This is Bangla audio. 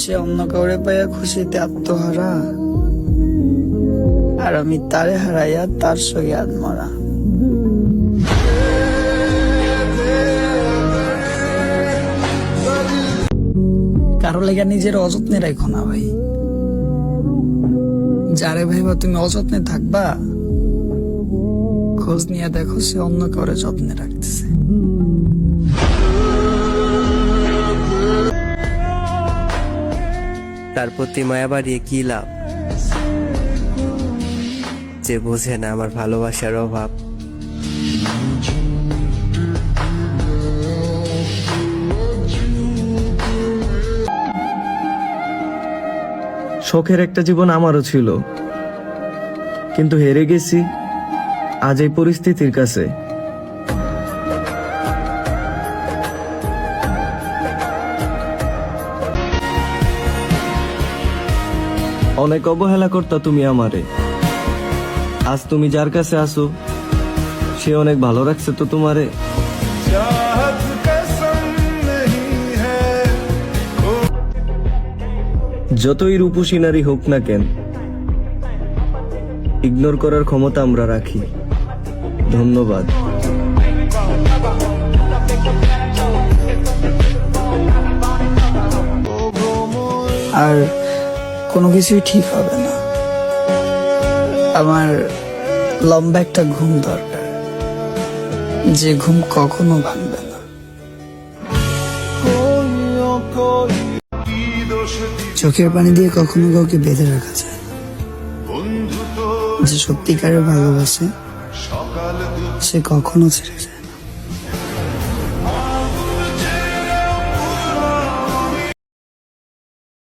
সে অন্য কাউরে পাইয়া খুশিতে আত্মহারা। আর আমি তারে হারাইয়া তার সঙ্গে আত্মরা কারও লেগা নিজের অযত্নে রাখো না ভাই। যারে ভাইবা তুমি অযত্নে থাকবা, খোঁজ নিয়ে দেখো সে অন্য কাউরে যত্নে রাখতেছে। তার প্রতি মায়া বাড়িয়ে কি লাভ? যে বোঝে না আমার ভালোবাসার অভাব। শখের একটা জীবন আমারও ছিল। কিন্তু হেরে গেছি আজ এই পরিস্থিতির কাছে। অনেক অবহেলা করতা তুমি আমারে। আজ তুমি যার কাছে আসো সে অনেক ভালো রাখছে তো তোমারে। যতই রূপসী নারী হোক না কেন ইগনোর করার ক্ষমতা আমরা রাখি। ধন্যবাদ। আর কোনো কিছুই ঠিক হবে না। আমার লম্বা একটা ঘুম দরকার। যে ঘুম কখনো ভাঙবে না। চোখের পানি দিয়ে কখনো কাউকে বেঁধে রাখা যায় যে সত্যিকারের ভালোবাসে, সে কখনো ছেড়ে যায়।